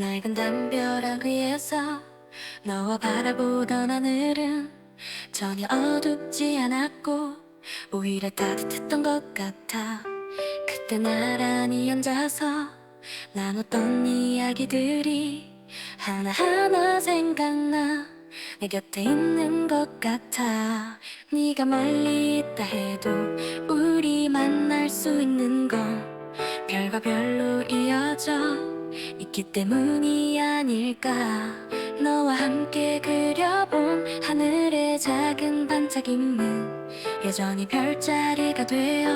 맑은 담벼락 위에서 너와 바라보던 하늘은 전혀 어둡지 않았고 오히려 따뜻했던 것 같아. 그때 나란히 앉아서 나눴던 이야기들이 하나하나 생각나 내 곁에 있는 것 같아. 네가 멀리 있다 해도 우리 만날 수 있는 건 별과 별로 이어져 있기 때문이 아닐까. 너와 함께 그려본 하늘의 작은 반짝임은 여전히 별자리가 되어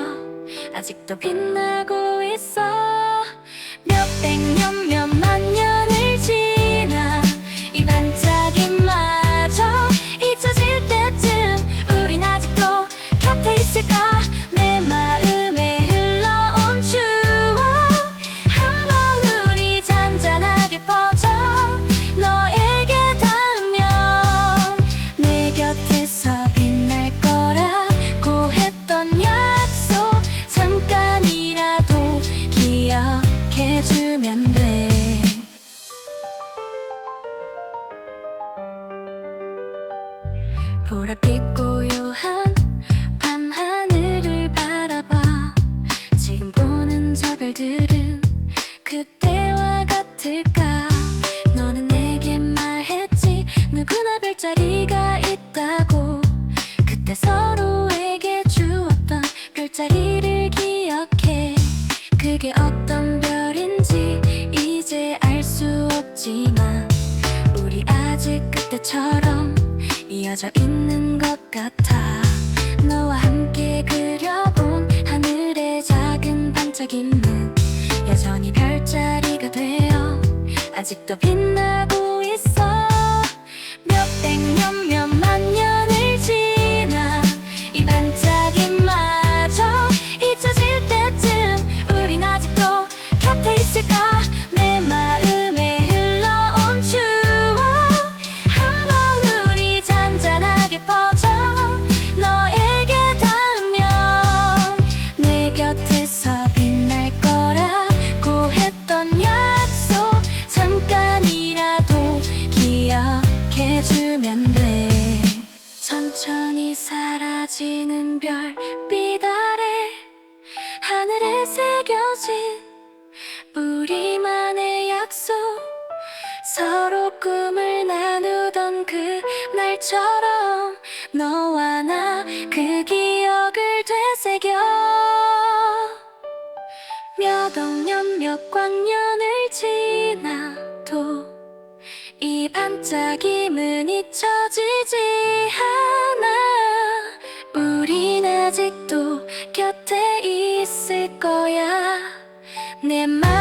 아직도 빛나고 같을까? 너는 내게 말했지. 누구나 별자리가 있다고. 그때 서로에게 주었던 별자리를 기억해. 그게 어떤 별인지 이제 알 수 없지만 우리 아직 그때처럼 이어져 있는 것 같아. 너와 함께 그려본 하늘의 작은 반짝임 아직도 빛나고 기억해주면 돼. 천천히 사라지는 별빛 아래 하늘에 새겨진 우리만의 약속. 서로 꿈을 나누던 그 날처럼 너와 나 그 기억을 되새겨. 몇 억년 몇 광년을 지나도 이 반짝임은 잊혀지지 않아. 우린 아직도 곁에 있을 거야. 내맘